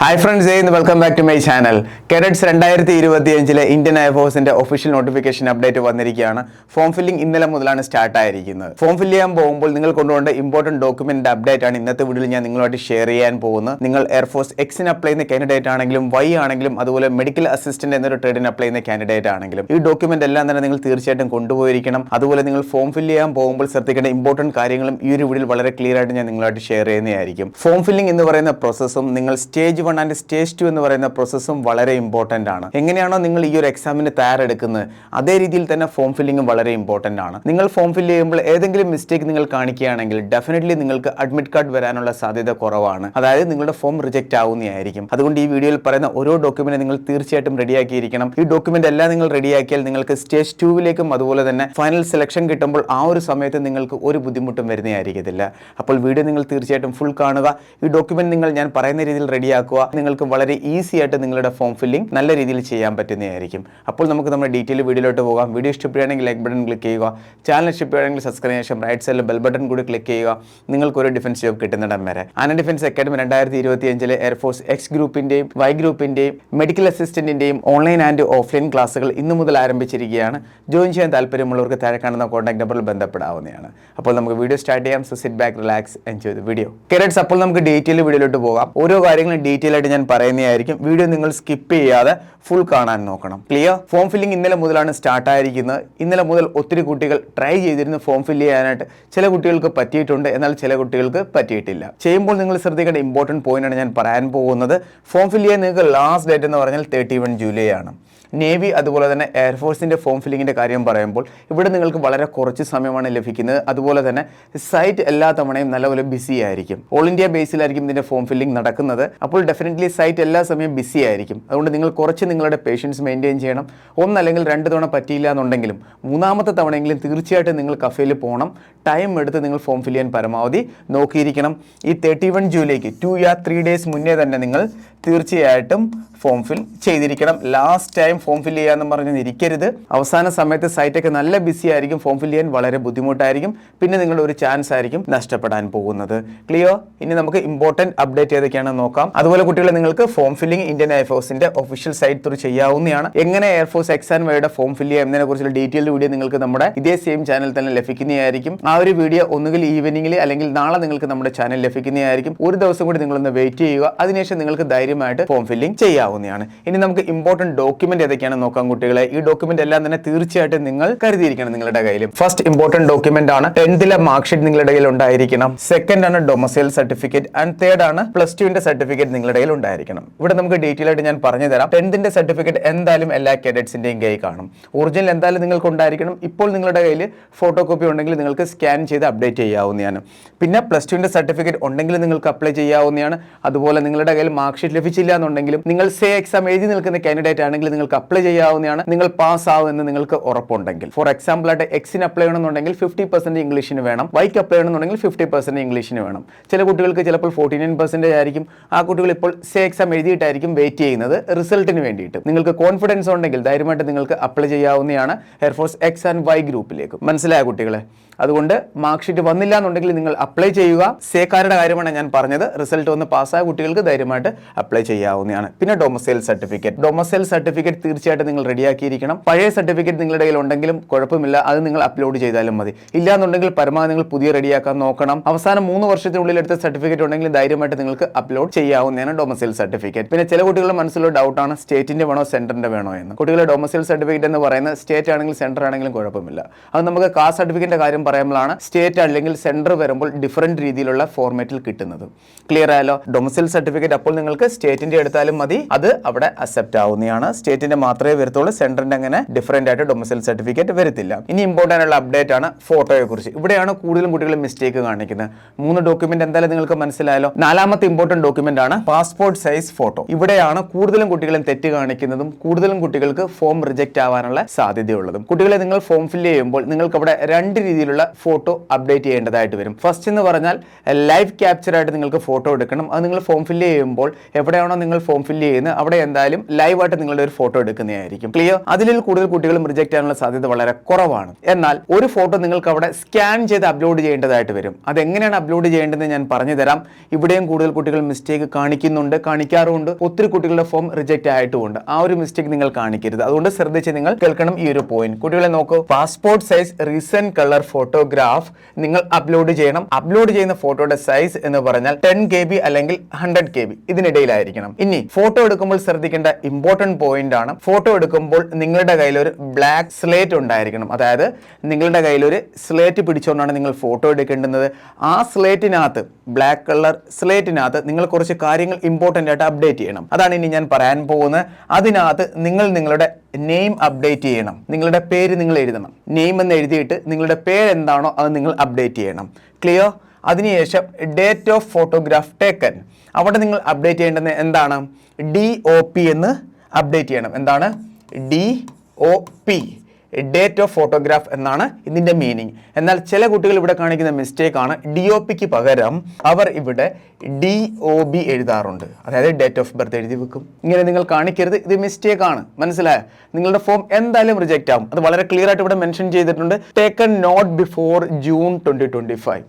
Hi friends ഇന്ന് welcome back to my channel cadets രണ്ടായിരത്തി ഇരുപത്തി അഞ്ചിലെ ഇന്ത്യൻ എയർഫോഴ്സിന്റെ ഒഫീഷ്യൽ നോട്ടിഫിക്കേഷൻ അപ്ഡേറ്റ് വന്നിരിക്കുകയാണ്. ഫോം ഫില്ലിംഗ് ഇന്നലെ മുതലാണ് സ്റ്റാർട്ട് ആയിരിക്കുന്നത്. ഫോം ഫില്ല് ചെയ്യാൻ പോകുമ്പോൾ നിങ്ങൾ കൊണ്ടുപോകേണ്ട ഇമ്പോർട്ടന്റ് ഡോക്യുമെന്റ് അപ്ഡേറ്റ് ആണ് ഇന്നത്തെ വീഡിയോയിൽ ഞാൻ നിങ്ങളുമായിട്ട് ഷെയർ ചെയ്യാൻ പോകുന്നത്. നിങ്ങൾ എയർഫോഴ്സ് എക്സിന് അപ്ലൈ ചെയ്യുന്ന കാൻഡിഡേറ്റ് ആണെങ്കിലും വൈ ആണെങ്കിലും അതുപോലെ മെഡിക്കൽ അസിസ്റ്റന്റ് എന്നൊരു ട്രേഡിന് അപ്ലൈ ചെയ്യുന്ന കാൻഡിഡേറ്റ് ആണെങ്കിലും ഈ ഡോക്യുമെന്റ് എല്ലാം തന്നെ നിങ്ങൾ തീർച്ചയായിട്ടും കൊണ്ടുപോയിരിക്കണം. അതുപോലെ നിങ്ങൾ ഫോം ഫില്ല് ചെയ്യാൻ പോകുമ്പോൾ ശ്രദ്ധിക്കേണ്ട ഇമ്പോർട്ടന്റ് കാര്യങ്ങളും ഈ ഒരു വീഡിയോയിൽ വളരെ ക്ലിയർ ആയിട്ട് ഞാൻ നിങ്ങളുമായിട്ട് ഷെയർ ചെയ്യുന്നതായിരിക്കും. ഫോം ഫില്ലിംഗ് എന്ന് പറയുന്ന പ്രോസസ്സും നിങ്ങൾ stage one and stage two എന്ന് പറയുന്ന പ്രോസസ്സും വളരെ ഇമ്പോർട്ടന്റ് ആണ്. എങ്ങനെയാണോ നിങ്ങൾ ഈ ഒരു എക്സാമിന് തയ്യാറെടുക്കുന്നത് അതേ രീതിയിൽ തന്നെ ഫോം ഫില്ലിങ്ങും വളരെ ഇമ്പോർട്ടന്റ് ആണ്. നിങ്ങൾ ഫോം ഫില്ല് ചെയ്യുമ്പോൾ ഏതെങ്കിലും മിസ്റ്റേക്ക് നിങ്ങൾ കാണിക്കുകയാണെങ്കിൽ ഡെഫിനറ്റ്ലി നിങ്ങൾക്ക് അഡ്മിറ്റ് കാർഡ് വരാനുള്ള സാധ്യത കുറവാണ്. അതായത് നിങ്ങളുടെ ഫോം റിജക്റ്റ് ആവുന്നതായിരിക്കും. അതുകൊണ്ട് ഈ വീഡിയോയിൽ പറയുന്ന ഓരോ ഡോക്യുമെന്റ് നിങ്ങൾ തീർച്ചയായിട്ടും റെഡിയാക്കിയിരിക്കണം ഈ ഡോക്യുമെന്റ് എല്ലാം നിങ്ങൾ റെഡിയാക്കിയാൽ നിങ്ങൾക്ക് സ്റ്റേജ് ടൂവിലേക്കും അതുപോലെ തന്നെ ഫൈനൽ സെലക്ഷൻ കിട്ടുമ്പോൾ ആ ഒരു സമയത്ത് നിങ്ങൾക്ക് ഒരു ബുദ്ധിമുട്ടും വരുന്നതായിരിക്കത്തില്ല. അപ്പോൾ വീഡിയോ നിങ്ങൾ തീർച്ചയായിട്ടും ഫുൾ കാണുക. ഈ ഡോക്യുമെന്റ് നിങ്ങൾ ഞാൻ പറയുന്ന രീതിയിൽ റെഡിയാക്കുക നിങ്ങൾക്ക് വളരെ ഈസി ആയിട്ട് നിങ്ങളുടെ ഫോം ഫില്ലിംഗ് നല്ല രീതിയിൽ ചെയ്യാൻ പറ്റുന്നതായിരിക്കും. അപ്പോൾ നമുക്ക് നമ്മുടെ ഡീറ്റെയിൽ വീഡിയോയിലോട്ട് പോകാം. വീഡിയോ ഇഷ്ടപ്പെടുകയാണെങ്കിൽ ലൈക്ക് ബട്ടൺ ക്ലിക്ക് ചെയ്യുക. ചാനൽ ഇഷ്ടപ്പെടുകയാണെങ്കിൽ സബ്സ്ക്രൈബ് ശേഷം റൈറ്റ് സൈഡിൽ ബെൽ ബട്ടൺ കൂടി ക്ലിക്ക് ചെയ്യുക. നിങ്ങൾക്ക് ഒരു ഡിഫൻസ് ജോബ് കിട്ടുന്നിടം വരെ. ആന ഡിഫൻസ് അക്കാഡമി രണ്ടായിരത്തി ഇരുപത്തി അഞ്ചിലെ എയർഫോഴ്സ് എക്സ് ഗ്രൂപ്പിന്റെയും വൈ ഗ്രൂപ്പിന്റെയും മെഡിക്കൽ അസിസ്റ്റന്റിന്റെയും ഓൺലൈൻ ആൻഡ് ഓഫ്ലൈൻ ക്ലാസ്സുകൾ ഇന്നു മുതൽ ആരംഭിച്ചിരിക്കുകയാണ്. ജോയിൻ ചെയ്യാൻ താല്പര്യമുള്ളവർക്ക് താഴെ കാണുന്ന കോൺടാക്ട് നമ്പറിൽ ബന്ധപ്പെടാവുന്നതാണ്. അപ്പോൾ നമുക്ക് വീഡിയോ സ്റ്റാർട്ട് ചെയ്യാം. So sit back relax enjoy the video cadets അപ്പോൾ നമുക്ക് ഡീറ്റെയിൽ വീഡിയോയിലോട്ട് പോകാം. ഓരോ കാര്യങ്ങളും ഡീറ്റെയിൽ ആയിട്ട് ഞാൻ പറയുന്നതായിരിക്കും. വീഡിയോ നിങ്ങൾ സ്കിപ്പ് ചെയ്യാതെ ഫുൾ കാണാൻ നോക്കണം. ക്ലിയർ ഫോം ഫില്ലിംഗ് ഇന്നലെ മുതലാണ് സ്റ്റാർട്ട് ആയിരിക്കുന്നത്. ഇന്നലെ മുതൽ ഒത്തിരി കുട്ടികൾ ട്രൈ ചെയ്തിരുന്നു ഫോം ഫില്ല് ചെയ്യാനായിട്ട്. ചില കുട്ടികൾക്ക് പറ്റിയിട്ടുണ്ട് എന്നാൽ ചില കുട്ടികൾക്ക് പറ്റിയിട്ടില്ല. ചെയ്യുമ്പോൾ നിങ്ങൾ ശ്രദ്ധിക്കേണ്ട ഇമ്പോർട്ടന്റ് പോയിന്റാണ് ഞാൻ പറയാൻ പോകുന്നത്. ഫോം ഫില്ല് ചെയ്യാൻ നിങ്ങൾക്ക് ലാസ്റ്റ് ഡേറ്റ് എന്ന് പറഞ്ഞാൽ തേർട്ടി വൺ ജൂലൈ ആണ്. നേവി അതുപോലെ തന്നെ എയർഫോഴ്സിന്റെ ഫോം ഫില്ലിങ്ങിന്റെ കാര്യം പറയുമ്പോൾ ഇവിടെ നിങ്ങൾക്ക് വളരെ കുറച്ച് സമയമാണ് ലഭിക്കുന്നത്. അതുപോലെ തന്നെ സൈറ്റ് എല്ലാ തവണയും നല്ലപോലെ ബിസി ആയിരിക്കും. ഓൾ ഇന്ത്യ ബേസിലായിരിക്കും ഇതിന്റെ ഫോം ഫില്ലിംഗ് നടക്കുന്നത്. അപ്പോൾ ഡെഫിനറ്റ്ലി സൈറ്റ് എല്ലാ സമയം ബിസി ആയിരിക്കും. അതുകൊണ്ട് നിങ്ങൾ കുറച്ച് നിങ്ങളുടെ പേഷ്യൻസ് മെയിന്റെയിൻ ചെയ്യണം. ഒന്നല്ലെങ്കിൽ രണ്ട് തവണ പറ്റിയില്ല എന്നുണ്ടെങ്കിലും മൂന്നാമത്തെ തവണയെങ്കിലും തീർച്ചയായിട്ടും നിങ്ങൾ കഫേയിൽ പോകണം ടൈം എടുത്ത് നിങ്ങൾ ഫോം ഫില്ല് ചെയ്യാൻ പരമാവധി നോക്കിയിരിക്കണം. ഈ തേർട്ടി വൺ ജൂലൈക്ക് ടു യാ ത്രീ ഡേയ്സ് മുന്നേ തന്നെ നിങ്ങൾ തീർച്ചയായിട്ടും ഫോം ഫിൽ ചെയ്തിരിക്കണം. ലാസ്റ്റ് ടൈം ഫോം ഫില്ല് ചെയ്യാന്ന് പറഞ്ഞ് ഇരിക്കരുത് അവസാന സമയത്ത് സൈറ്റൊക്കെ നല്ല ബിസി ആയിരിക്കും ഫോം ഫില്ല് ചെയ്യാൻ വളരെ ബുദ്ധിമുട്ടായിരിക്കും. പിന്നെ നിങ്ങളുടെ ഒരു ചാൻസ് ആയിരിക്കും നഷ്ടപ്പെടാൻ പോകുന്നത്. ക്ലിയർ ഇനി നമുക്ക് ഇമ്പോർട്ടന്റ് അപ്ഡേറ്റ് ഏതൊക്കെയാണെന്ന് നോക്കാം. അതുപോലെ കുട്ടികളെ നിങ്ങൾക്ക് ഫോം ഫില്ലിംഗ് ഇന്ത്യൻ എയർഫോഴ്സിന്റെ ഒഫീഷ്യൽ സൈറ്റ് ത്രൂ ചെയ്യാവുന്നതാണ്. എങ്ങനെ എയർഫോഴ്സ് എക്സാം വഴിയുടെ ഫോം ഫില്ല് ചെയ്യാം എന്നതിനെ കുറിച്ചുള്ള ഡീറ്റെയിൽ വീഡിയോ നിങ്ങൾക്ക് നമ്മുടെ ഇതേ സെയിം ചാനൽ തന്നെ ലഭിക്കുന്നതായിരിക്കും. ആ ഒരു വീഡിയോ ഒന്നുകിൽ ഈവനിംഗിൽ അല്ലെങ്കിൽ നാളെ നിങ്ങൾക്ക് നമ്മുടെ ചാനൽ ലഭിക്കുന്നതായിരിക്കും. ഒരു ദിവസം കൂടി നിങ്ങളൊന്ന് വെയിറ്റ് ചെയ്യുക. അതിനുശേഷം നിങ്ങൾക്ക് ധൈര്യമായിട്ട് ഫോം ഫില്ലിംഗ് ചെയ്യാവുന്നതാണ്. ഇനി നമുക്ക് ഇമ്പോർട്ടന്റ് ഡോക്യുമെന്റ് ഏതൊക്കെയാണെന്ന് നോക്കാം കുട്ടികളെ? ഈ ഡോക്യുമെന്റ് എല്ലാം തന്നെ തീർച്ചയായിട്ടും നിങ്ങൾ കരുതിയിരിക്കണം നിങ്ങളുടെ കയ്യിൽ. ഫസ്റ്റ് ഇമ്പോർട്ടന്റ് ഡോക്യുമെന്റ് ആണ്. ടെൻത്തിലെ മാർക്ക് ഷീറ്റ് നിങ്ങളുടെ കയ്യിൽ ഉണ്ടായിരിക്കണം. സെക്കൻഡ് ആണ് ഡൊമസൈൽ സർട്ടിഫിക്കറ്റ് ആൻഡ് തേർഡ് ആണ് പ്ലസ് ടുവിന്റെ സർട്ടിഫിക്കറ്റ് നിങ്ങളുടെ കയ്യിൽ ഉണ്ടായിരിക്കണം. ഇവിടെ നമുക്ക് ഡീറ്റെയിൽ ആയിട്ട് ഞാൻ പറഞ്ഞു തരാം. ടെൻത്തിന്റെ സർട്ടിഫിക്കറ്റ് എന്തായാലും എല്ലാ കേഡറ്റ്സിന്റെയും കൈ കാണും. ഒറിജിനൽ എന്തായാലും നിങ്ങൾക്ക് ഉണ്ടായിരിക്കണം. ഇപ്പോൾ നിങ്ങളുടെ കയ്യിൽ ഫോട്ടോ കോപ്പി ഉണ്ടെങ്കിൽ നിങ്ങൾക്ക് സ്കാൻ ചെയ്ത് അപ്ഡേറ്റ് ചെയ്യാവുന്നതാണ്. പിന്നെ പ്ലസ് ടുവിന്റെ സർട്ടിഫിക്കറ്റ് ഉണ്ടെങ്കിൽ നിങ്ങൾക്ക് അപ്ലൈ ചെയ്യാവുന്നതാണ്. അതുപോലെ നിങ്ങളുടെ കയ്യിൽ മാർക്ക് ഷീറ്റ് ലഭിച്ചില്ല എന്നുണ്ടെങ്കിലും നിങ്ങൾ സേ എക്സാം എഴുതി നിൽക്കുന്ന കാൻഡിഡേറ്റ് ആണെങ്കിൽ നിങ്ങൾക്ക് അപ്ലൈ ചെയ്യാവുന്നതാണ് നിങ്ങൾ പാസ് ആവുമെന്ന് നിങ്ങൾക്ക് ഉറപ്പുണ്ടെങ്കിൽ. ഫോർ എക്സാമ്പിൾ ആയിട്ട് എക്സിന് അപ്ലൈ ചെയ്യണമെന്നുണ്ടെങ്കിൽ ഫിഫ്റ്റി പെർസെന്റ് ഇംഗ്ലീഷിന് വേണം. വൈക്ക് അപ്ലൈ ചെയ്യണമെന്നുണ്ടെങ്കിൽ ഫിഫ്റ്റി പെർസെന്റ് ഇംഗ്ലീഷിന് വേണം. ചില കുട്ടികൾക്ക് ചിലപ്പോൾ ഫോർട്ടി നയൻ പെർസെന്റേജ് ആയിരിക്കും. ആ കുട്ടികൾ ഇപ്പോൾ സേ എക്സാം എഴുതിയിട്ടായിരിക്കും വെയിറ്റ് ചെയ്യുന്നത്. റിസൾട്ടിന് വേണ്ടിയിട്ട്. നിങ്ങൾക്ക് കോൺഫിഡൻസ് ഉണ്ടെങ്കിൽ ധൈര്യമായിട്ട് നിങ്ങൾക്ക് അപ്ലൈ ചെയ്യാവുന്നതാണ് എയർഫോഴ്സ് എക്സ് ആൻഡ് വൈ ഗ്രൂപ്പിലേക്ക്. മനസ്സിലായ കുട്ടികളെ? അതുകൊണ്ട് മാർക്ക് ഷീറ്റ് വന്നില്ല എന്നുണ്ടെങ്കിൽ നിങ്ങൾ അപ്ലൈ ചെയ്യുക. സേക്കാരുടെ കാര്യമാണ് ഞാൻ പറഞ്ഞത്. റിസൾട്ട് വന്ന് പാസ്സായ കുട്ടികൾക്ക് ധൈര്യമായിട്ട് അപ്ലൈ ചെയ്യാവുന്നതാണ്. പിന്നെ ഡൊമസൈൽ സർട്ടിഫിക്കറ്റ് ഡൊമസൈൽ സർട്ടിഫിക്കറ്റ് തീർച്ചയായിട്ടും നിങ്ങൾ റെഡിയാക്കിയിരിക്കണം. പഴയ സർട്ടിഫിക്കറ്റ് നിങ്ങളുടെ കയ്യിൽ ഉണ്ടെങ്കിലും കുഴപ്പമില്ല. അത് നിങ്ങൾ അപ്ലോഡ് ചെയ്താലും മതി. ഇല്ലാന്നുണ്ടെങ്കിൽ പരമാവധി നിങ്ങൾ പുതിയ റെഡിയാക്കാൻ നോക്കണം. അവസാനം മൂന്ന് വർഷത്തിനുള്ളിൽ എടുത്ത സർട്ടിഫിക്കറ്റ് ഉണ്ടെങ്കിൽ ധൈര്യമായിട്ട് നിങ്ങൾക്ക് അപ്ലോഡ് ചെയ്യാവുന്നതാണ് ഡൊമസൈൽ സർട്ടിഫിക്കറ്റ് പിന്നെ ചില കുട്ടികളുടെ മനസ്സിലുള്ള ഡൗട്ടാണ് സ്റ്റേറ്റിന്റെ വേണോ സെന്ററിന്റെ വേണോ എന്ന്. കുട്ടികളുടെ ഡൊമസൈൽ സർട്ടിഫിക്കറ്റ് എന്ന് പറയുന്നത് സ്റ്റേറ്റ് ആണെങ്കിലും സെന്റർ ആണെങ്കിലും കുഴപ്പമില്ല. അത് നമുക്ക് കാസ്റ്റ് സർട്ടിഫിക്കറ്റിന്റെ കാര്യം പറയുമ്പോഴാണ് സ്റ്റേറ്റ് അല്ലെങ്കിൽ സെന്റർ വരുമ്പോൾ ഡിഫറെന്റ് രീതിയിലുള്ള ഫോർമാറ്റിൽ കിട്ടുന്നത്. ക്ലിയർ ആയാലോ ഡൊമസൈൽ സർട്ടിഫിക്കറ്റ് അപ്പോൾ നിങ്ങൾക്ക് സ്റ്റേറ്റിന്റെ എടുത്താലും മതി. അത് അവിടെ അക്സെപ്റ്റ് ആവുന്നതാണ്. സ്റ്റേറ്റിന്റെ മാത്രമേ വരത്തുള്ളൂ. സെന്ററിന്റെ അങ്ങനെ ഡിഫറെന്റ് ആയിട്ട് ഡൊമസൈൽ സർട്ടിഫിക്കറ്റ് വരത്തില്ല. ഇനി ഇമ്പോർട്ടന്റ് ആയിട്ടുള്ള അപ്ഡേറ്റ് ആണ് ഫോട്ടോയെ കുറിച്ച് ഇവിടെയാണ് കൂടുതലും കുട്ടികൾ മിസ്റ്റേക്ക് കാണിക്കുന്നത്. മൂന്ന് ഡോക്യുമെന്റ് എന്തായാലും നിങ്ങൾക്ക് മനസ്സിലായല്ലോ. നാലാമത്തെ ഇമ്പോർട്ടന്റ് ഡോക്യുമെന്റ് ആണ് പാസ്പോർട്ട് സൈസ് ഫോട്ടോ ഇവിടെയാണ് കൂടുതലും കുട്ടികളും തെറ്റ് കാണിക്കുന്നതും കൂടുതലും കുട്ടികൾക്ക് ഫോം റിജക്റ്റ് ആവാനുള്ള സാധ്യതയുള്ളതും. കുട്ടികളെ നിങ്ങൾ ഫോം ഫില്ല് ചെയ്യുമ്പോൾ നിങ്ങൾക്ക് അവിടെ രണ്ട് രീതിയിലുള്ള ഫോട്ടോ അപ്ഡേറ്റ് ചെയ്യേണ്ടതായിട്ട് വരും. ഫസ്റ്റ് എന്ന് പറഞ്ഞാൽ ലൈവ് ക്യാപ്ചർ ആയിട്ട് നിങ്ങൾക്ക് ഫോട്ടോ എടുക്കണം. അത് നിങ്ങൾ ഫോം ഫില്ല് ചെയ്യുമ്പോൾ എവിടെയാണോ നിങ്ങൾ ഫോം ഫില്ല് ചെയ്യുന്നത് അവിടെ എന്തായാലും ലൈവായിട്ട് നിങ്ങളുടെ ഒരു ഫോട്ടോ എടുക്കുന്നതായിരിക്കും. ക്ലിയർ അതിലിൽ കൂടുതൽ കുട്ടികളും റിജക്റ്റ് ചെയ്യാനുള്ള സാധ്യത വളരെ കുറവാണ്. എന്നാൽ ഒരു ഫോട്ടോ നിങ്ങൾക്ക് അവിടെ സ്കാൻ ചെയ്ത് അപ്ലോഡ് ചെയ്യേണ്ടതായിട്ട് വരും. അതെങ്ങനെയാണ് അപ്ലോഡ് ചെയ്യേണ്ടതെന്ന് ഞാൻ പറഞ്ഞു തരാം. ഇവിടെയും കൂടുതൽ കുട്ടികൾ മിസ്റ്റേക്ക് കാണിക്കുന്നുണ്ട്. കാണിക്കാറുമുണ്ട്. ഒത്തിരി കുട്ടികളുടെ ഫോം റിജക്റ്റ് ആയിട്ടുമുണ്ട്. ആ ഒരു മിസ്റ്റേക്ക് നിങ്ങൾ കാണിക്കരുത്. അതുകൊണ്ട് ശ്രദ്ധിച്ച് നിങ്ങൾ കേൾക്കണം ഈ ഒരു പോയിന്റ് കുട്ടികളെ നോക്കൂ. Passport size recent colour photograph നിങ്ങൾ അപ്ലോഡ് ചെയ്യണം. അപ്ലോഡ് ചെയ്യുന്ന ഫോട്ടോയുടെ സൈസ് എന്ന് പറഞ്ഞാൽ ടെൻ കെ ബി അല്ലെങ്കിൽ ഹൺഡ്രഡ് കെ ബി ഇതിനിടയിലായിരിക്കണം. ഇനി ഫോട്ടോ എടുക്കുമ്പോൾ ശ്രദ്ധിക്കേണ്ട ഇമ്പോർട്ടന്റ് പോയിന്റ് ആണ്. ഫോട്ടോ എടുക്കുമ്പോൾ നിങ്ങളുടെ കയ്യിൽ ഒരു ബ്ലാക്ക് സ്ലേറ്റ് ഉണ്ടായിരിക്കണം. അതായത് നിങ്ങളുടെ കയ്യിൽ ഒരു സ്ലേറ്റ് പിടിച്ചുകൊണ്ടാണ് നിങ്ങൾ ഫോട്ടോ എടുക്കേണ്ടുന്നത്. ആ സ്ലേറ്റിനകത്ത് ബ്ലാക്ക് കളർ സ്ലേറ്റിനകത്ത് നിങ്ങൾ കുറച്ച് കാര്യങ്ങൾ ഇമ്പോർട്ടന്റ് ആയിട്ട് അപ്ഡേറ്റ് ചെയ്യണം. അതാണ് ഇനി ഞാൻ പറയാൻ പോകുന്നത്. അതിനകത്ത് നിങ്ങൾ നിങ്ങളുടെ നെയിം അപ്ഡേറ്റ് ചെയ്യണം. നിങ്ങളുടെ പേര് നിങ്ങൾ എഴുതണം. നെയിം എന്ന് എഴുതിയിട്ട് നിങ്ങളുടെ പേര് എന്താണോ അത് നിങ്ങൾ അപ്ഡേറ്റ് ചെയ്യണം. ക്ലിയർ അതിനുശേഷം ഡേറ്റ് ഓഫ് ഫോട്ടോഗ്രാഫ് ടേക്കൻ അവിടെ നിങ്ങൾ അപ്ഡേറ്റ് ചെയ്യേണ്ടത് എന്താണ്? ഡി ഒ പി എന്ന് അപ്ഡേറ്റ് ചെയ്യണം. എന്താണ്? D O P date of photograph എന്നാണ് ഇതിന്റെ മീനിങ്. എന്നാൽ ചില കുട്ടികൾ ഇവിടെ കാണിക്കുന്ന മിസ്റ്റേക്ക് ആണ് ഡി ഒ പിക്ക് പകരം അവർ ഇവിടെ ഡി ഒ ബി എഴുതാറുണ്ട്. അതായത് ഡേറ്റ് ഓഫ് ബർത്ത് എഴുതി വെക്കും. ഇങ്ങനെ നിങ്ങൾ കാണിക്കരുത്. ഇത് മിസ്റ്റേക്ക് ആണ് മനസ്സിലായോ? നിങ്ങളുടെ ഫോം എന്തായാലും റിജക്റ്റ് ആവും അത് വളരെ ക്ലിയർ ആയിട്ട് ഇവിടെ മെൻഷൻ ചെയ്തിട്ടുണ്ട്. Taken not before June twenty twenty five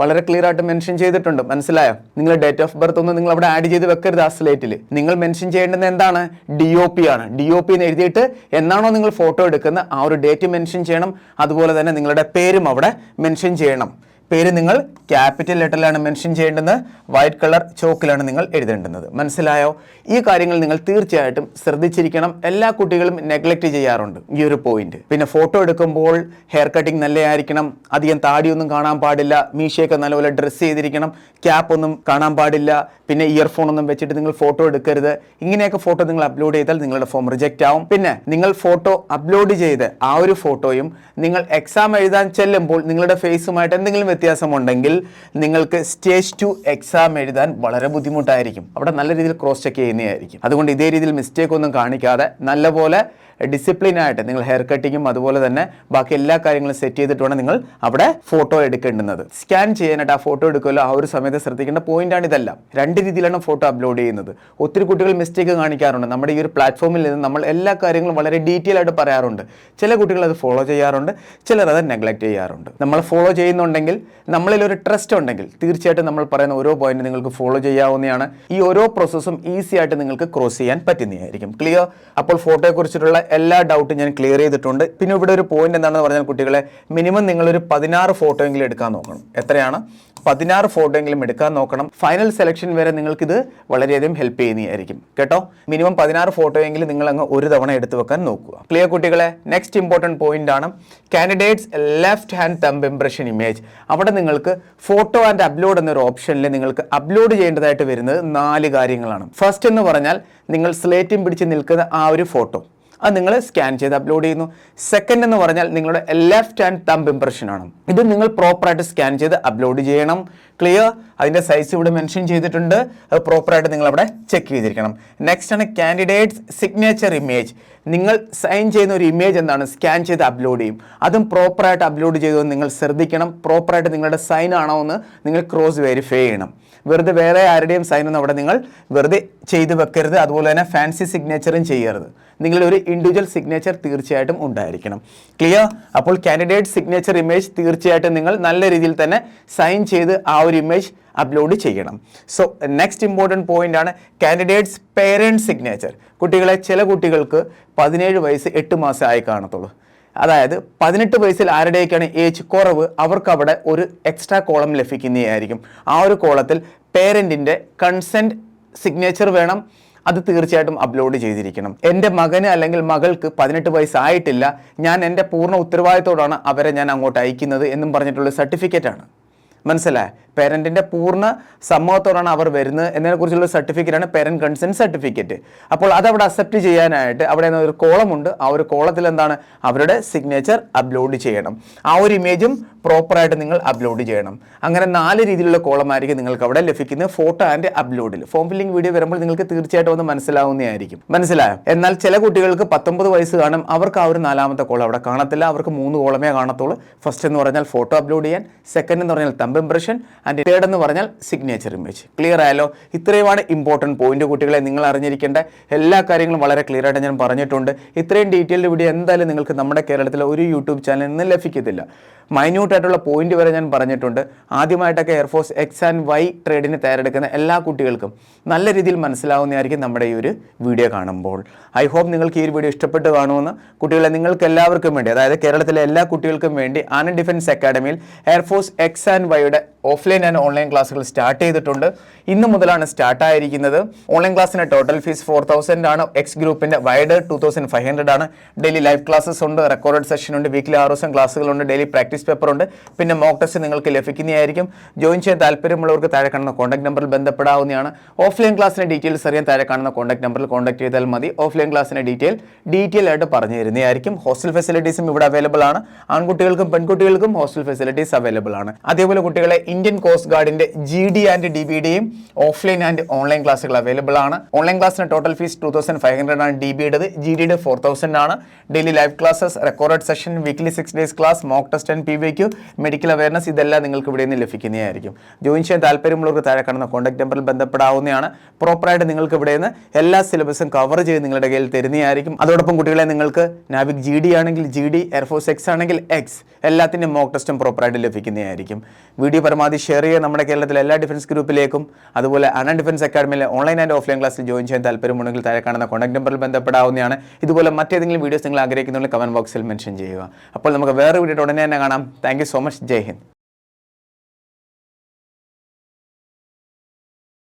വളരെ ക്ലിയർ ആയിട്ട് മെൻഷൻ ചെയ്തിട്ടുണ്ട്. മനസ്സിലായോ? നിങ്ങൾ ഡേറ്റ് ഓഫ് ബർത്ത് ഒന്ന് നിങ്ങൾ അവിടെ ആഡ് ചെയ്ത് വെക്കരുത് ആ സ്ലേറ്റിൽ നിങ്ങൾ മെൻഷൻ ചെയ്യേണ്ടത് എന്താണ്? ഡി ഒ പി ആണ്. ഡി ഒ പി എന്ന് എഴുതിയിട്ട് എന്നാണോ നിങ്ങൾ ഫോട്ടോ എടുക്കുന്നത് ആ ഒരു ഡേറ്റ് മെൻഷൻ ചെയ്യണം. അതുപോലെ തന്നെ നിങ്ങളുടെ പേരും അവിടെ മെൻഷൻ ചെയ്യണം. പേര് നിങ്ങൾ ക്യാപിറ്റൽ ലെറ്ററിലാണ് മെൻഷൻ ചെയ്യേണ്ടത്. വൈറ്റ് കളർ ചോക്കിലാണ് നിങ്ങൾ എഴുതേണ്ടുന്നത് മനസ്സിലായോ? ഈ കാര്യങ്ങൾ നിങ്ങൾ തീർച്ചയായിട്ടും ശ്രദ്ധിച്ചിരിക്കണം. എല്ലാ കുട്ടികളും നെഗ്ലക്റ്റ് ചെയ്യാറുണ്ട് ഈ ഒരു പോയിന്റ് പിന്നെ ഫോട്ടോ എടുക്കുമ്പോൾ ഹെയർ കട്ടിങ് നല്ലതായിരിക്കണം അധികം താടിയൊന്നും കാണാൻ പാടില്ല. മീശയൊക്കെ നല്ലപോലെ ഡ്രസ്സ് ചെയ്തിരിക്കണം. ക്യാപ്പ് ഒന്നും കാണാൻ പാടില്ല. പിന്നെ ഇയർഫോൺ ഒന്നും വെച്ചിട്ട് നിങ്ങൾ ഫോട്ടോ എടുക്കരുത്. ഇങ്ങനെയൊക്കെ ഫോട്ടോ നിങ്ങൾ അപ്ലോഡ് ചെയ്താൽ നിങ്ങളുടെ ഫോം റിജക്റ്റ് ആവും. പിന്നെ നിങ്ങൾ ഫോട്ടോ അപ്ലോഡ് ചെയ്ത് ആ ഒരു ഫോട്ടോയും നിങ്ങൾ എക്സാം എഴുതാൻ ചെല്ലുമ്പോൾ നിങ്ങളുടെ ഫേസുമായിട്ട് എന്തെങ്കിലും വ്യത്യാസമുണ്ടെങ്കിൽ നിങ്ങൾക്ക് സ്റ്റേജ് ടു എക്സാം എഴുതാൻ വളരെ ബുദ്ധിമുട്ടായിരിക്കും. അവിടെ നല്ല രീതിയിൽ ക്രോസ് ചെക്ക് ചെയ്യുന്നതായിരിക്കും. അതുകൊണ്ട് ഇതേ രീതിയിൽ മിസ്റ്റേക്ക് ഒന്നും കാണിക്കാതെ നല്ലപോലെ ഡിസിപ്ലിൻ ആയിട്ട് നിങ്ങൾ ഹെയർ കട്ടിങ്ങും അതുപോലെ തന്നെ ബാക്കി എല്ലാ കാര്യങ്ങളും സെറ്റ് ചെയ്തിട്ട് നിങ്ങൾ അവിടെ ഫോട്ടോ എടുക്കേണ്ടുന്നത്. സ്കാൻ ചെയ്യാനായിട്ട് ആ ഫോട്ടോ എടുക്കുമല്ലോ. ആ ഒരു സമയത്ത് ശ്രദ്ധിക്കേണ്ട പോയിന്റാണ് ഇതെല്ലാം. രണ്ട് രീതിയിലാണ് ഫോട്ടോ അപ്ലോഡ് ചെയ്യുന്നത്. ഒത്തിരി കുട്ടികൾ മിസ്റ്റേക്ക് കാണിക്കാറുണ്ട്. നമ്മുടെ ഈ ഒരു പ്ലാറ്റ്ഫോമിൽ നിന്ന് നമ്മൾ എല്ലാ കാര്യങ്ങളും വളരെ ഡീറ്റെയിൽ ആയിട്ട് പറയാറുണ്ട്. ചില കുട്ടികൾ അത് ഫോളോ ചെയ്യാറുണ്ട്. ചിലർ അത് നെഗ്ലക്ട് ചെയ്യാറുണ്ട്. നമ്മൾ ഫോളോ ചെയ്യുന്നുണ്ടെങ്കിൽ നമ്മളിൽ ഒരു ട്രസ്റ്റ് ഉണ്ടെങ്കിൽ തീർച്ചയായിട്ടും നമ്മൾ പറയുന്ന ഓരോ പോയിന്റ് നിങ്ങൾക്ക് ഫോളോ ചെയ്യാവുന്നതാണ്. ഈ ഓരോ പ്രോസസ്സും ഈസി ആയിട്ട് നിങ്ങൾക്ക് ക്രോസ് ചെയ്യാൻ പറ്റുന്നതായിരിക്കും. ക്ലിയർ അപ്പോൾ ഫോട്ടോയെക്കുറിച്ചിട്ടുള്ള എല്ലാ ഡൗട്ടും ഞാൻ ക്ലിയർ ചെയ്തിട്ടുണ്ട്. പിന്നെ ഇവിടെ ഒരു പോയിന്റ് എന്താണെന്ന് പറഞ്ഞാൽ കുട്ടികളെ മിനിമം നിങ്ങളൊരു പതിനാറ് ഫോട്ടോ എങ്കിലും എടുക്കാൻ നോക്കണം. എത്രയാണ്? പതിനാറ് ഫോട്ടോ എങ്കിലും എടുക്കാൻ നോക്കണം. ഫൈനൽ സെലക്ഷൻ വരെ നിങ്ങൾക്കിത് വളരെയധികം ഹെൽപ്പ് ചെയ്യുന്നതായിരിക്കും. കേട്ടോ? മിനിമം പതിനാറ് ഫോട്ടോ എങ്കിലും നിങ്ങൾ അങ്ങ് ഒരു തവണ എടുത്തു വെക്കാൻ നോക്കുക. ക്ലിയർ കുട്ടികളെ? നെക്സ്റ്റ് ഇമ്പോർട്ടന്റ് പോയിന്റ് ആണ് candidates left hand thumb impression image അവിടെ നിങ്ങൾക്ക് ഫോട്ടോ ആൻഡ് അപ്ലോഡ് എന്നൊരു ഓപ്ഷനിൽ നിങ്ങൾക്ക് അപ്ലോഡ് ചെയ്യേണ്ടതായിട്ട് വരുന്നത് നാല് കാര്യങ്ങളാണ്. ഫസ്റ്റ് എന്ന് പറഞ്ഞാൽ നിങ്ങൾ സ്ലേറ്റും പിടിച്ച് നിൽക്കുന്ന ആ ഒരു ഫോട്ടോ അത് നിങ്ങൾ സ്കാൻ ചെയ്ത് അപ്ലോഡ് ചെയ്യുന്നു. സെക്കൻഡ് എന്ന് പറഞ്ഞാൽ നിങ്ങളുടെ ലെഫ്റ്റ് ഹാൻഡ് തമ്പ് ഇംപ്രഷൻ ആണ്. ഇത് നിങ്ങൾ പ്രോപ്പറായിട്ട് സ്കാൻ ചെയ്ത് അപ്ലോഡ് ചെയ്യണം. ക്ലിയർ അതിന്റെ സൈസ് ഇവിടെ മെൻഷൻ ചെയ്തിട്ടുണ്ട്. അത് പ്രോപ്പറായിട്ട് നിങ്ങൾ അവിടെ ചെക്ക് ചെയ്തിരിക്കണം. നെക്സ്റ്റ് ആണ് കാൻഡിഡേറ്റ്സ് സിഗ്നേച്ചർ ഇമേജ് നിങ്ങൾ സൈൻ ചെയ്യുന്ന ഒരു ഇമേജ് എന്താണ്? സ്കാൻ ചെയ്ത് അപ്ലോഡ് ചെയ്യും. അതും പ്രോപ്പറായിട്ട് അപ്ലോഡ് ചെയ്തത് നിങ്ങൾ ശ്രദ്ധിക്കണം. പ്രോപ്പറായിട്ട് നിങ്ങളുടെ സൈൻ ആണോ എന്ന് നിങ്ങൾ ക്രോസ് വെരിഫൈ ചെയ്യണം. വെറുതെ വേറെ ആരുടെയും സൈൻ ഒന്നും അവിടെ നിങ്ങൾ വെറുതെ ചെയ്ത് വെക്കരുത്. അതുപോലെ തന്നെ ഫാൻസി സിഗ്നേച്ചറും ചെയ്യരുത്. നിങ്ങളുടെ ഒരു ഇൻഡിവിജ്വൽ സിഗ്നേച്ചർ തീർച്ചയായിട്ടും ഉണ്ടായിരിക്കണം. ക്ലിയർ അപ്പോൾ കാൻഡിഡേറ്റ് സിഗ്നേച്ചർ ഇമേജ് തീർച്ചയായിട്ടും നിങ്ങൾ നല്ല രീതിയിൽ തന്നെ സൈൻ ചെയ്ത് ആ ഒരു ഇമേജ് അപ്ലോഡ് ചെയ്യണം. സോ നെക്സ്റ്റ് ഇമ്പോർട്ടന്റ് പോയിന്റ് ആണ് കാൻഡിഡേറ്റ്സ് പേരന്റ് സിഗ്നേച്ചർ കുട്ടികളെ ചില കുട്ടികൾക്ക് പതിനേഴ് വയസ്സ് എട്ട് മാസം ആയി കാണത്തുള്ളൂ. അതായത് പതിനെട്ട് വയസ്സിൽ ആരുടെയൊക്കെയാണ് ഏജ് കുറവ് അവർക്ക് അവിടെ ഒരു എക്സ്ട്രാ കോളം ലഭിക്കുന്നതായിരിക്കും. ആ ഒരു കോളത്തിൽ പേരന്റിന്റെ കൺസെന്റ് സിഗ്നേച്ചർ വേണം. അത് തീർച്ചയായിട്ടും അപ്ലോഡ് ചെയ്തിരിക്കണം. എന്റെ മകന് അല്ലെങ്കിൽ മകൾക്ക് പതിനെട്ട് വയസ്സായിട്ടില്ല. ഞാൻ എന്റെ പൂർണ ഉത്തരവാദിത്തോടാണ് അവരെ ഞാൻ അങ്ങോട്ട് അയക്കുന്നത് എന്നും പറഞ്ഞിട്ടുള്ള സർട്ടിഫിക്കറ്റാണ് മനസ്സിലായ? പേരന്റിന്റെ പൂർണ സമ്മതത്തോടാണ് അവർ വരുന്നത് എന്നതിനെക്കുറിച്ചുള്ള സർട്ടിഫിക്കറ്റാണ് പേരന്റ് കൺസെന്റ് സർട്ടിഫിക്കറ്റ് അപ്പോൾ അത് അവിടെ അക്സെപ്റ്റ് ചെയ്യാനായിട്ട് അവിടെ ഒരു കോളമുണ്ട്. ആ ഒരു കോളത്തിൽ എന്താണ്? അവരുടെ സിഗ്നേച്ചർ അപ്ലോഡ് ചെയ്യണം. ആ ഒരു ഇമേജും പ്രോപ്പറായിട്ട് നിങ്ങൾ അപ്ലോഡ് ചെയ്യണം. അങ്ങനെ നാല് രീതിയിലുള്ള കോളമായിരിക്കും നിങ്ങൾക്ക് അവിടെ ലഭിക്കുന്നത്. ഫോട്ടോ ആൻഡ് അപ്ലോഡിൽ ഫോം ഫില്ലിംഗ് വീഡിയോ വരുമ്പോൾ നിങ്ങൾക്ക് തീർച്ചയായിട്ടും ഒന്ന് മനസ്സിലാവുന്നതായിരിക്കും. മനസ്സിലായോ? എന്നാൽ ചില കുട്ടികൾക്ക് പത്തൊമ്പത് വയസ്സ് കാണും. അവർക്ക് ആ ഒരു നാലാമത്തെ കോളം അവിടെ കാണത്തില്ല. അവർക്ക് മൂന്ന് കോളമേ കാണത്തുള്ളൂ. ഫസ്റ്റ് എന്ന് പറഞ്ഞാൽ ഫോട്ടോ അപ്ലോഡ് ചെയ്യാൻ. സെക്കൻഡ് എന്ന് പറഞ്ഞാൽ തമ്പ് ഇംപ്രഷൻ ആൻഡ് തേർഡ് എന്ന് പറഞ്ഞാൽ സിഗ്നേച്ചർ ഇമേജ് ക്ലിയർ ആയാലോ ഇത്രയുമാണ് ഇമ്പോർട്ടന്റ് പോയിന്റ് കുട്ടികളെ നിങ്ങൾ അറിഞ്ഞിരിക്കേണ്ട എല്ലാ കാര്യങ്ങളും വളരെ ക്ലിയർ ആയിട്ട് ഞാൻ പറഞ്ഞിട്ടുണ്ട്. ഇത്രയും ഡീറ്റെയിൽഡ് വീഡിയോ എന്തായാലും നിങ്ങൾക്ക് നമ്മുടെ കേരളത്തിലെ ഒരു യൂട്യൂബ് ചാനലിൽ നിന്ന് ലഭിക്കത്തില്ല. മൈന്യൂട്ടായിട്ടുള്ള പോയിന്റ് വരെ ഞാൻ പറഞ്ഞിട്ടുണ്ട്. ആദ്യമായിട്ടൊക്കെ air force X and Y ട്രേഡിന് തയ്യാറെടുക്കുന്ന എല്ലാ കുട്ടികൾക്കും നല്ല രീതിയിൽ മനസ്സിലാവുന്നതായിരിക്കും നമ്മുടെ ഈ ഒരു വീഡിയോ കാണുമ്പോൾ. ഐ ഹോപ്പ് നിങ്ങൾക്ക് ഈ ഒരു വീഡിയോ ഇഷ്ടപ്പെട്ട് കാണുമെന്ന് കുട്ടികളെ നിങ്ങൾക്ക് എല്ലാവർക്കും വേണ്ടി അതായത് കേരളത്തിലെ എല്ലാ കുട്ടികൾക്കും വേണ്ടി ആനന്ദ് ഡിഫൻസ് അക്കാഡമിയിൽ എയർഫോഴ്സ് എക്സ് ആൻഡ് വൈയുടെ ഓഫ്ലൈൻ ആൻഡ് ഓൺലൈൻ ക്ലാസ്സുകൾ സ്റ്റാർട്ട് ചെയ്തിട്ടുണ്ട്. ഇന്ന് മുതലാണ് സ്റ്റാർട്ട് ആയിരിക്കുന്നത്. ഓൺലൈൻ ക്ലാസ്സിന് ടോട്ടൽ ഫീസ് ഫോർ തൗസൻഡ് ആണ്. എക്സ് ഗ്രൂപ്പിന്റെ വൈഡ് ടു തൗസൻഡ് ഫൈവ് ഹൺഡ്രഡ് ആണ്. ഡെയിലി ലൈവ് ക്ലാസ്സസ് ഉണ്ട് റെക്കോർഡ് സെഷൻ ഉണ്ട് വീക്കിലി ആറ് ദിവസം ക്ലാസ്സുകളുണ്ട് ഡെയിലി പ്രാക്ടീസ് പേപ്പർ ഉണ്ട്. പിന്നെ മോക്ക് ടെസ്റ്റ് നിങ്ങൾക്ക് ലഭിക്കുന്നതായിരിക്കും. ജോയിൻ ചെയ്യാൻ താല്പര്യമുള്ളവർക്ക് താഴെ കാണുന്ന കോൺടാക്ട് നമ്പറിൽ ബന്ധപ്പെടാവുന്നതാണ്. ഓഫ്ലൈൻ ക്ലാസ്സിന്റെ ഡീറ്റെയിൽസ് അറിയാൻ താഴെ കാണുന്ന കോൺടാക്ട് നമ്പറിൽ കോൺടാക്ട് ചെയ്താൽ മതി. ഓഫ്ലൈൻ ക്ലാസ്സിന്റെ ഡീറ്റെയിൽ ഡീറ്റെയിൽ ആയിട്ട് പറഞ്ഞു തരുന്നതായിരിക്കും. ഹോസ്റ്റൽ ഫെസിലിറ്റീസും ഇവിടെ അവൈലബിൾ ആണ്. ആൺകുട്ടികൾക്കും പെൺകുട്ടികൾക്കും ഹോസ്റ്റൽ ഫെസിലിറ്റീസ് അവൈലബിൾ ആണ്. അതേപോലെ കുട്ടികളെ Indian coast ഗാർഡിന്റെ G D and D B ഡിയും ഓഫ്ലൈൻ ആൻഡ് ഓൺലൈൻ ക്ലാസ്സുകൾ അവൈലബിൾ ആണ്. ഓൺലൈൻ ക്ലാസ്സിന് total fees two thousand five hundred ആണ് ഡി ബിയുടേത് ജി ഡിയുടെ ഫോർ തൗസൻഡ് ആണ്. Daily live classes record session weekly six days class mock test and P V Q medical awareness ഇതെല്ലാം നിങ്ങൾക്ക് ഇവിടെ നിന്ന് ലഭിക്കുന്നതായിരിക്കും. ജോയിൻ ചെയ്യാൻ താല്പര്യമുള്ളവർക്ക് താഴെ കാണുന്ന കോൺടാക്ട് നമ്പറിൽ ബന്ധപ്പെടാവുന്നതാണ്. പ്രോപ്പറായിട്ട് നിങ്ങൾക്ക് ഇവിടെ നിന്ന് എല്ലാ സിലബസും കവർ ചെയ്ത് നിങ്ങളുടെ കയ്യിൽ തരുന്നതായിരിക്കും. അതോടൊപ്പം കുട്ടികളെ നിങ്ങൾക്ക് നാവിക് ജി ഡി ആണെങ്കിൽ G D air force X ആണെങ്കിൽ എക്സ് എല്ലാത്തിന്റെയും മോക്ക് ടെസ്റ്റും പ്രോപ്പറായിട്ട് ലഭിക്കുന്നതായിരിക്കും. വീഡിയോ പരമാവധി ഷെയർ ചെയ്യുക. നമ്മുടെ കേരളത്തിലെ എല്ലാ ഡിഫൻസ് ഗ്രൂപ്പിലേക്കും അതുപോലെ അണ ഡിഫൻസ് അക്കാഡമിയിലെ ഓൺലൈൻ ആൻഡ് ഓഫ്ലൈൻ ക്ലാസ്സിൽ ജോയിൻ ചെയ്യാൻ താല്പര്യമുണ്ടെങ്കിൽ താഴെ കാണുന്ന കോൺടാക്ട് നമ്പറിൽ ബന്ധപ്പെടാവുന്നതാണ്. ഇതുപോലെ മറ്റേതെങ്കിലും വീഡിയോസ് നിങ്ങൾ ആഗ്രഹിക്കുന്നുണ്ടെങ്കിൽ കമന്റ് ബോക്സിൽ മെൻഷൻ ചെയ്യുക. അപ്പോൾ നമുക്ക് വേറെ വീഡിയോ ഉടനെ തന്നെ കാണാം. Thank so much Jai Hind.